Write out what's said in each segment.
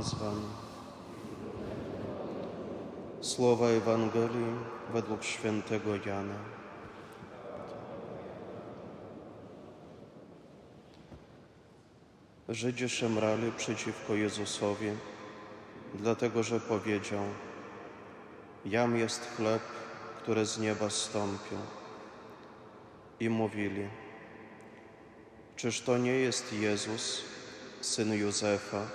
Z Wami. Słowa Ewangelii według świętego Jana. Żydzi szemrali przeciwko Jezusowi, dlatego że powiedział: Jam jest chleb, który z nieba stąpił. I mówili: Czyż to nie jest Jezus, syn Józefa,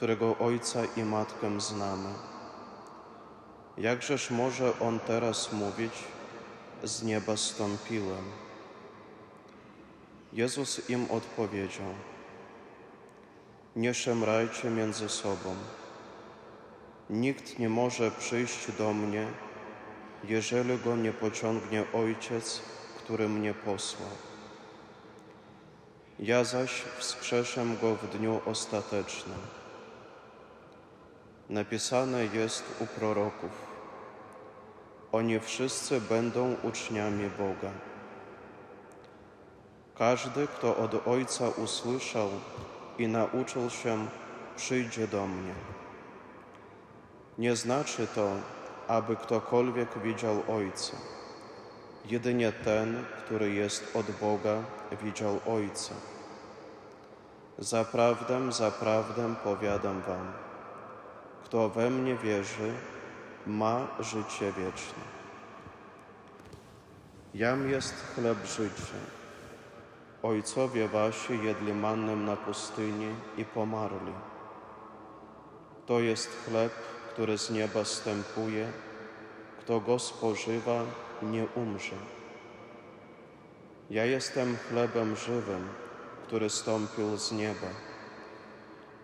którego ojca i matkę znamy? Jakżeż może on teraz mówić: Z nieba stąpiłem? Jezus im odpowiedział: Nie szemrajcie między sobą. Nikt nie może przyjść do mnie, jeżeli go nie pociągnie Ojciec, który mnie posłał. Ja zaś wskrzeszę go w dniu ostatecznym. Napisane jest u proroków: Oni wszyscy będą uczniami Boga. Każdy, kto od Ojca usłyszał i nauczył się, przyjdzie do mnie. Nie znaczy to, aby ktokolwiek widział Ojca. Jedynie ten, który jest od Boga, widział Ojca. Zaprawdę, zaprawdę powiadam wam, kto we mnie wierzy, ma życie wieczne. Jam jest chleb życia. Ojcowie wasi jedli mannem na pustyni i pomarli. To jest chleb, który z nieba stępuje, kto go spożywa, nie umrze. Ja jestem chlebem żywym, który stąpił z nieba.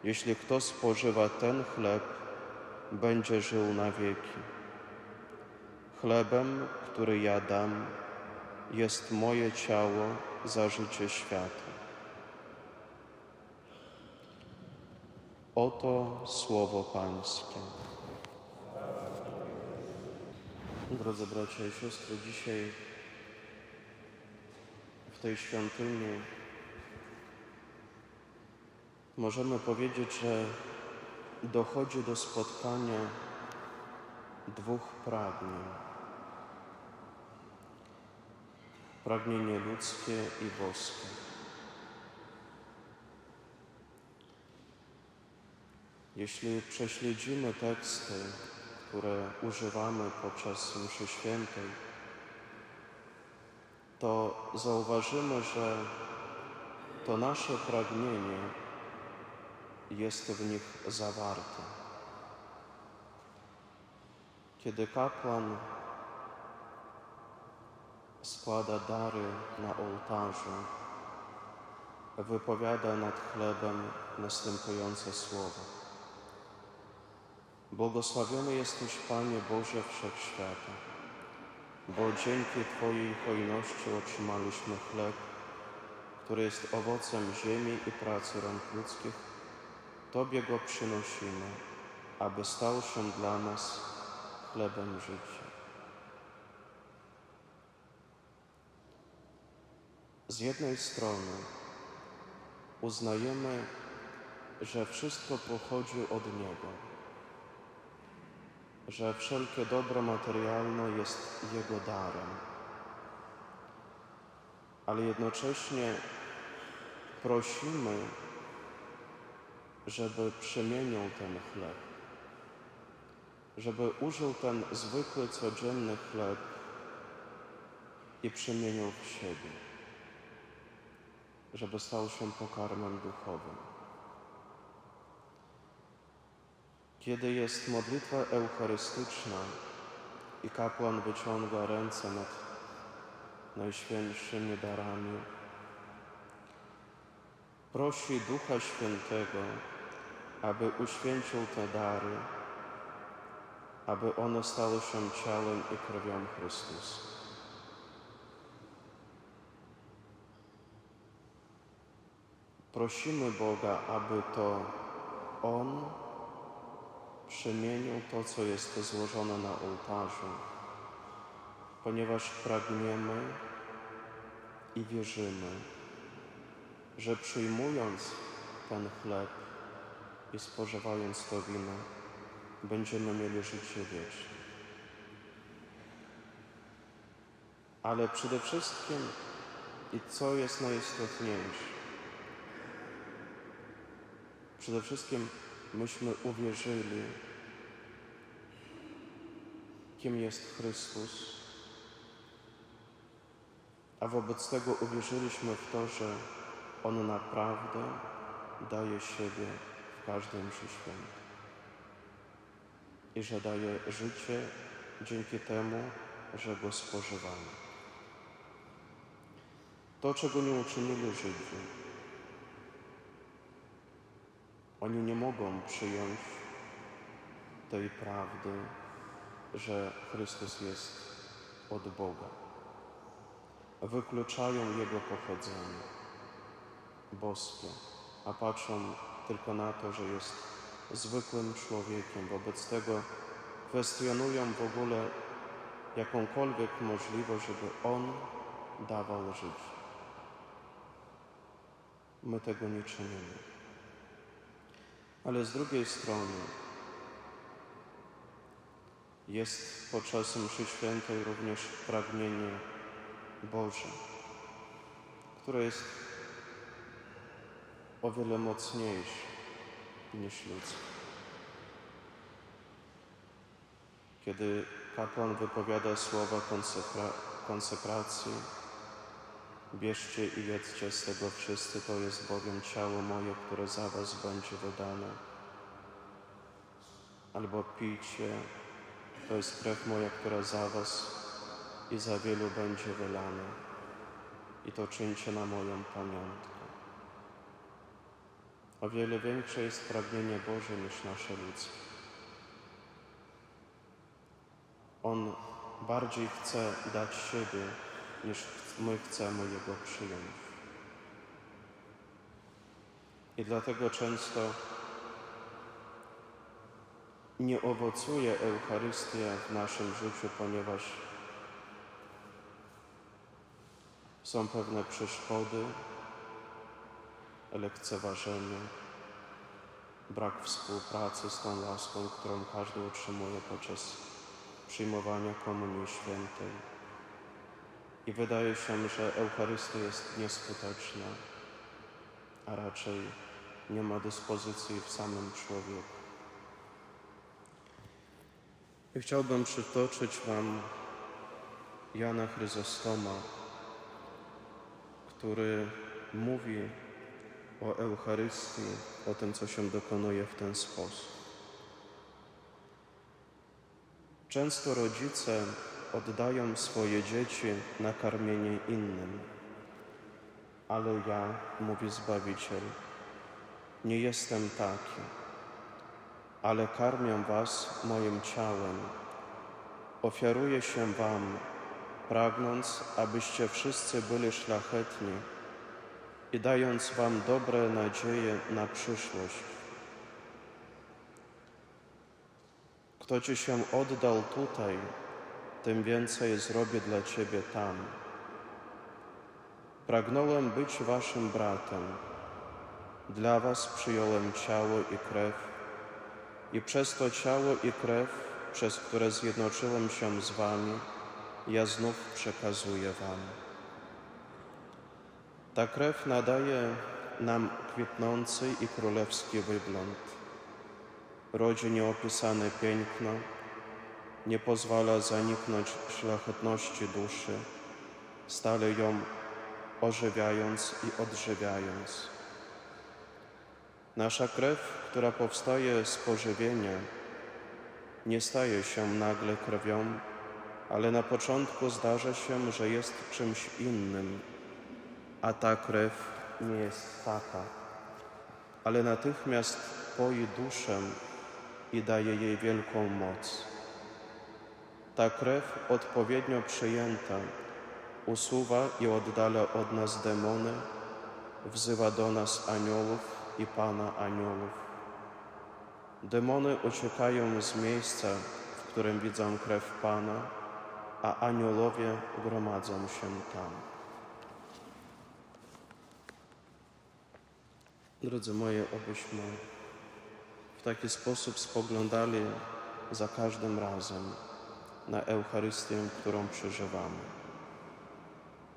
Jeśli kto spożywa ten chleb, będzie żył na wieki. Chlebem, który ja dam, jest moje ciało za życie świata. Oto słowo Pańskie. Drodzy bracia i siostry, dzisiaj w tej świątyni możemy powiedzieć, że dochodzi do spotkania dwóch pragnień. Pragnienie ludzkie i boskie. Jeśli prześledzimy teksty, które używamy podczas mszy świętej, to zauważymy, że to nasze pragnienie jest w nich zawarte. Kiedy kapłan składa dary na ołtarzu, wypowiada nad chlebem następujące słowa. Błogosławiony jesteś, Panie Boże Wszechświata, bo dzięki Twojej hojności otrzymaliśmy chleb, który jest owocem ziemi i pracy rąk ludzkich. Tobie go przynosimy, aby stał się dla nas chlebem życia. Z jednej strony uznajemy, że wszystko pochodzi od Niego, że wszelkie dobro materialne jest Jego darem, ale jednocześnie prosimy, żeby przemienił ten chleb, żeby użył ten zwykły, codzienny chleb i przemienił w siebie, żeby stał się pokarmem duchowym. Kiedy jest modlitwa eucharystyczna i kapłan wyciąga ręce nad najświętszymi darami, prosi Ducha Świętego, aby uświęcił te dary, aby one stały się ciałem i krwią Chrystusa. Prosimy Boga, aby to On przemienił to, co jest złożone na ołtarzu, ponieważ pragniemy i wierzymy, że przyjmując ten chleb, i spożywając to wino, będziemy mieli życie wieczne. Ale przede wszystkim, i co jest najistotniejsze, przede wszystkim myśmy uwierzyli, kim jest Chrystus, a wobec tego uwierzyliśmy w to, że On naprawdę daje siebie każdym mszy i że daje życie dzięki temu, że Go spożywamy. To, czego nie uczynili Żydzi, oni nie mogą przyjąć tej prawdy, że Chrystus jest od Boga. Wykluczają Jego pochodzenie boskie, a patrzą tylko na to, że jest zwykłym człowiekiem. Wobec tego kwestionują w ogóle jakąkolwiek możliwość, żeby On dawał życie. My tego nie czynimy. Ale z drugiej strony jest podczas mszy świętej również pragnienie Boże, które jest o wiele mocniejsze niż ludzkie. Kiedy kapłan wypowiada słowa konsekra konsekracji, bierzcie i jedzcie z tego wszyscy, to jest bowiem ciało moje, które za was będzie wydane. Albo pijcie, to jest krew moja, która za was i za wielu będzie wylana. I to czyńcie na moją pamiątkę. O wiele większe jest pragnienie Boże niż nasze ludzkie. On bardziej chce dać siebie, niż my chcemy Jego przyjąć. I dlatego często nie owocuje Eucharystia w naszym życiu, ponieważ są pewne przeszkody, lekceważenie, brak współpracy z tą laską, którą każdy utrzymuje podczas przyjmowania Komunii Świętej. I wydaje się, że Eucharystia jest nieskuteczna, a raczej nie ma dyspozycji w samym człowieku. I chciałbym przytoczyć Wam Jana Chryzostoma, który mówi o Eucharystii, o tym, co się dokonuje w ten sposób. Często rodzice oddają swoje dzieci na karmienie innym, ale ja, mówi Zbawiciel, nie jestem taki, ale karmię was moim ciałem. Ofiaruję się wam, pragnąc, abyście wszyscy byli szlachetni i dając wam dobre nadzieje na przyszłość. Kto ci się oddał tutaj, tym więcej zrobię dla ciebie tam. Pragnąłem być waszym bratem. Dla was przyjąłem ciało i krew i przez to ciało i krew, przez które zjednoczyłem się z wami, ja znów przekazuję wam. Ta krew nadaje nam kwitnący i królewski wygląd. Rodzi nieopisane piękno, nie pozwala zaniknąć szlachetności duszy, stale ją ożywiając i odżywiając. Nasza krew, która powstaje z pożywienia, nie staje się nagle krwią, ale na początku zdarza się, że jest czymś innym, a ta krew nie jest taka, ale natychmiast poi duszę i daje jej wielką moc. Ta krew odpowiednio przyjęta usuwa i oddala od nas demony, wzywa do nas aniołów i Pana aniołów. Demony uciekają z miejsca, w którym widzą krew Pana, a aniołowie gromadzą się tam. Drodzy moi, obyśmy taki sposób spoglądali za każdym razem na Eucharystię, którą przeżywamy.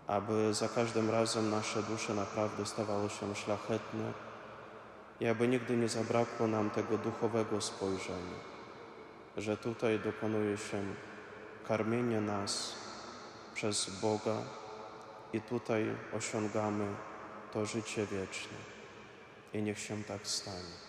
Aby za każdym razem nasze dusze naprawdę stawały się szlachetne i aby nigdy nie zabrakło nam tego duchowego spojrzenia, że tutaj dokonuje się karmienie nas przez Boga i tutaj osiągamy to życie wieczne. I niech się tak stanie.